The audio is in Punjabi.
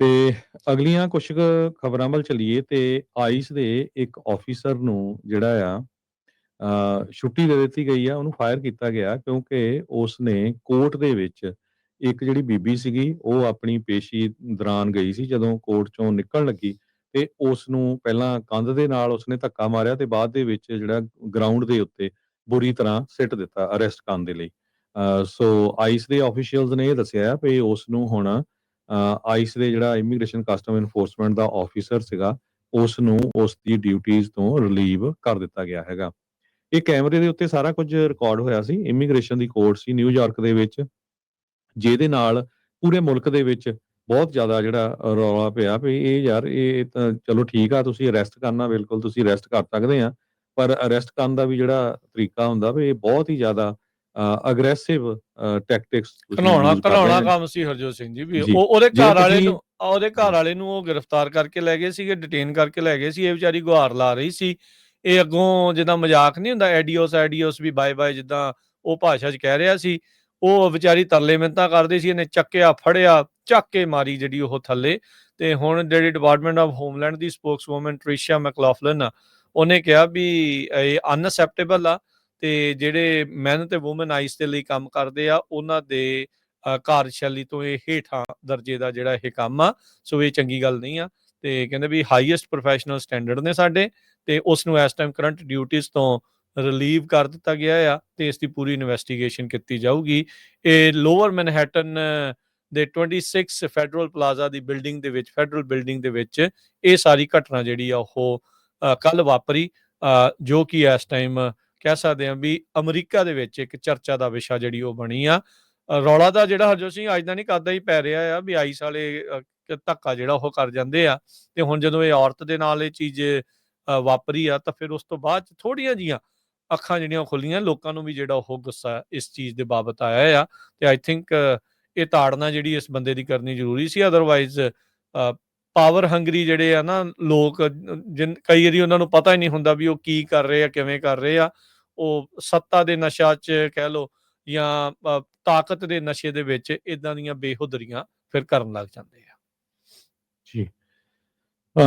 ਤੇ ਅਗਲੀਆਂ ਕੁਝ ਖਬਰਾਂ ਵੱਲ ਚਲੀਏ ਤੇ ਆਈਸ ਦੇ ਇੱਕ ਆਫੀਸਰ ਨੂੰ ਜਿਹੜਾ ਆ ਛੁੱਟੀ ਦੇ ਦਿੱਤੀ ਗਈ ਆ ਉਹਨੂੰ ਫਾਇਰ ਕੀਤਾ ਗਿਆ ਕਿਉਂਕਿ ਉਸ ਨੇ ਕੋਰਟ ਦੇ ਵਿੱਚ ਇੱਕ ਜਿਹੜੀ ਬੀਬੀ ਸੀਗੀ ਉਹ ਆਪਣੀ ਪੇਸ਼ੀ ਦੌਰਾਨ ਗਈ ਸੀ ਜਦੋਂ ਕੋਰਟ ਚੋਂ ਨਿਕਲਣ ਲੱਗੀ ਤੇ ਉਸ ਨੂੰ ਪਹਿਲਾਂ ਕੰਧ ਦੇ ਨਾਲ ਉਸਨੇ ਧੱਕਾ ਮਾਰਿਆ ਤੇ ਬਾਅਦ ਦੇ ਵਿੱਚ ਜਿਹੜਾ ਗਰਾਊਂਡ ਦੇ ਉੱਤੇ ਬੁਰੀ ਤਰ੍ਹਾਂ ਸਿੱਟ ਦਿੱਤਾ ਅਰੈਸਟ ਕਰਨ ਦੇ ਲਈ। ਅ, ਸੋ ਆਈਸ ਦੇ ਆਫੀਸ਼ੀਅਲਸ ਨੇ ਇਹ ਦੱਸਿਆ ਵੀ ਉਸ ਨੂੰ ਹੁਣ ਆਈਸ ਦੇ ਜਿਹੜਾ ਇਮੀਗ੍ਰੇਸ਼ਨ ਕਸਟਮ ਇਨਫੋਰਸਮੈਂਟ ਦਾ ਆਫੀਸਰ ਸੀਗਾ ਉਸ ਨੂੰ ਉਸ ਦੀ ਡਿਊਟੀਆਂ ਤੋਂ ਰਿਲੀਵ ਕਰ ਦਿੱਤਾ ਗਿਆ ਹੈਗਾ। ਇਹ ਕੈਮਰੇ ਦੇ ਉੱਤੇ ਸਾਰਾ ਕੁਝ ਰਿਕਾਰਡ ਹੋਇਆ ਸੀ। ਇਮੀਗ੍ਰੇਸ਼ਨ ਦੀ ਕੋਰਟ ਸੀ ਨਿਊਯਾਰਕ ਦੇ ਵਿੱਚ, ਜਿਹਦੇ ਨਾਲ ਪੂਰੇ ਮੁਲਕ ਦੇ ਵਿੱਚ ਬਹੁਤ ਜ਼ਿਆਦਾ ਜਿਹੜਾ ਰੌਲਾ ਪਿਆ ਵੀ ਇਹ ਯਾਰ, ਇਹ ਤਾਂ ਚਲੋ ਠੀਕ ਆ, ਤੁਸੀਂ ਅਰੈਸਟ ਕਰਨਾ, ਬਿਲਕੁਲ ਤੁਸੀਂ ਅਰੈਸਟ ਕਰ ਸਕਦੇ ਆ, ਪਰ ਅਰੈਸਟ ਕਰਨ ਦਾ ਵੀ ਜਿਹੜਾ ਤਰੀਕਾ ਹੁੰਦਾ ਵੀ ਇਹ ਬਹੁਤ ਹੀ ਜ਼ਿਆਦਾ ਅਗਰੈਸਿਵ ਟੈਕਟਿਕਸ ਘਨਾਉਣਾ ਘਨਾਉਣਾ ਕੰਮ ਸੀ ਹਰਜੋਤ ਸਿੰਘ ਜੀ ਵੀ। ਉਹ ਉਹਦੇ ਘਰ ਵਾਲੇ ਨੂੰ ਉਹਦੇ ਘਰ ਵਾਲੇ ਨੂੰ ਉਹ ਗ੍ਰਿਫਤਾਰ ਕਰਕੇ ਲੈ ਗਏ ਸੀਗੇ ਡਿਟੇਨ ਕਰਕੇ ਲੈ ਗਏ ਸੀ ਇਹ ਵਿਚਾਰੀ ਗੁਹਾਰ ਲਾ ਰਹੀ ਸੀ। ਇਹ ਅੱਗੋਂ ਜਿੱਦਾਂ ਮਜ਼ਾਕ ਨਹੀਂ ਹੁੰਦਾ ਐਡੀਓਸ ਐਡੀਓਸ ਵੀ ਬਾਏ ਬਾਏ ਜਿੱਦਾਂ ਉਹ ਭਾਸ਼ਾ 'ਚ ਕਹਿ ਰਿਹਾ ਸੀ। ਉਹ ਵਿਚਾਰੀ ਤਰਲੇ ਮਿੰਤਾਂ ਕਰਦੀ ਸੀ ਇਹਨੇ ਚੱਕਿਆ ਫੜਿਆ ਚੱਕ ਕੇ ਮਾਰੀ ਜਿਹੜੀ ਉਹ ਥੱਲੇ। ਤੇ ਹੁਣ ਜਿਹੜੀ ਡਿਪਾਰਟਮੈਂਟ ਆਫ ਹੋਮਲੈਂਡ ਦੀ ਸਪੋਕਸਵੂਮਨ ਟ੍ਰਿਸ਼ਾ ਮੈਕਲੌਫਲਨ ਉਹਨੇ ਕਿਹਾ ਵੀ ਇਹ ਅਨਅਸੈਪਟੇਬਲ ਆ। ਤੇ ਜਿਹੜੇ ਮੈਨ ਤੇ ਔਮਨ ਆਈਸ ਦੇ ਲਈ ਕੰਮ ਕਰਦੇ ਆ ਉਹਨਾਂ ਦੇ ਅ, ਕਾਰਜਸ਼ੈਲੀ ਤੋਂ ਇਹ ਹੇਠਾਂ ਦਰਜੇ ਦਾ ਜਿਹੜਾ ਇਹ ਕੰਮ ਆ ਸੋ ਇਹ ਚੰਗੀ ਗੱਲ ਨਹੀਂ ਆ। ਤੇ ਕਹਿੰਦੇ ਵੀ ਹਾਈਐਸਟ ਪ੍ਰੋਫੈਸ਼ਨਲ ਸਟੈਂਡਰਡ ਨੇ ਸਾਡੇ ਤੇ ਉਸ ਨੂੰ ਇਸ ਟਾਈਮ ਕਰੰਟ ਡਿਊਟੀਆਂ ਤੋਂ ਰਿਲੀਵ ਕਰ ਦਿੱਤਾ ਗਿਆ ਆ ਤੇ ਇਸ ਦੀ ਪੂਰੀ ਇਨਵੈਸਟੀਗੇਸ਼ਨ ਕੀਤੀ ਜਾਊਗੀ। ਇਹ ਲੋਅਰ ਮੈਨਹੈਟਨ ਦੇ 26 ਫੈਡਰਲ ਪਲਾਜ਼ਾ ਦੀ ਬਿਲਡਿੰਗ ਦੇ ਵਿੱਚ ਫੈਡਰਲ ਬਿਲਡਿੰਗ ਦੇ ਵਿੱਚ ਇਹ ਸਾਰੀ ਘਟਨਾ ਜਿਹੜੀ ਆ ਉਹ ਕੱਲ ਵਾਪਰੀ ਜੋ ਕਿ ਇਸ ਟਾਈਮ ਕਹਿ ਸਕਦੇ ਹਾਂ ਵੀ ਅਮਰੀਕਾ ਦੇ ਵਿੱਚ ਇੱਕ ਚਰਚਾ ਦਾ ਵਿਸ਼ਾ ਜਿਹੜੀ ਉਹ ਬਣੀ ਆ। ਰੌਲਾ ਦਾ ਜਿਹੜਾ ਹਰਜੋਤ ਸਿੰਘ ਅੱਜ ਦਾ ਨਹੀਂ ਕਰਦਾ ਹੀ ਪੈ ਰਿਹਾ ਆ ਵੀ ਆਈਸ ਵਾਲੇ ਧੱਕਾ ਜਿਹੜਾ ਉਹ ਕਰ ਜਾਂਦੇ ਆ। ਤੇ ਹੁਣ ਜਦੋਂ ਇਹ ਔਰਤ ਦੇ ਨਾਲ ਇਹ ਚੀਜ਼ ਵਾਪਰੀ ਆ ਤਾਂ ਫਿਰ ਉਸ ਤੋਂ ਬਾਅਦ ਥੋੜੀਆਂ ਜੀਆਂ ਅੱਖਾਂ ਜਿਹੜੀਆਂ ਖੁੱਲੀਆਂ ਲੋਕਾਂ ਨੂੰ ਵੀ ਜਿਹੜਾ ਉਹ ਗੁੱਸਾ ਇਸ ਚੀਜ਼ ਦੇ ਬਾਬਤ ਆਇਆ ਆ। ਤੇ ਆਈ ਥਿੰਕ ਇਹ ਤਾੜਨਾ ਜਿਹੜੀ ਇਸ ਬੰਦੇ ਦੀ ਕਰਨੀ ਜ਼ਰੂਰੀ ਸੀ ਅਦਰਵਾਈਜ਼ ਪਾਵਰ ਹੰਗਰੀ ਜਿਹੜੇ ਆ ਨਾ ਲੋਕ, ਜਿਨ, ਕਈ ਵਾਰੀ ਉਹਨਾਂ ਨੂੰ ਪਤਾ ਹੀ ਨਹੀਂ ਹੁੰਦਾ ਵੀ ਉਹ ਕੀ ਕਰ ਰਹੇ ਆ, ਕਿਵੇਂ ਕਰ ਰਹੇ ਆ। ਉਹ ਸੱਤਾ ਦੇ ਨਸ਼ਾ 'ਚ ਕਹਿ ਲੋ ਜਾਂ ਤਾਕਤ ਦੇ ਨਸ਼ੇ ਦੇ ਵਿੱਚ ਇਦਾਂ ਦੀਆਂ ਬੇਹੁਦਰੀਆਂ ਫਿਰ ਕਰਨ ਲੱਗ ਜਾਂਦੇ ਆ। ਜੀ।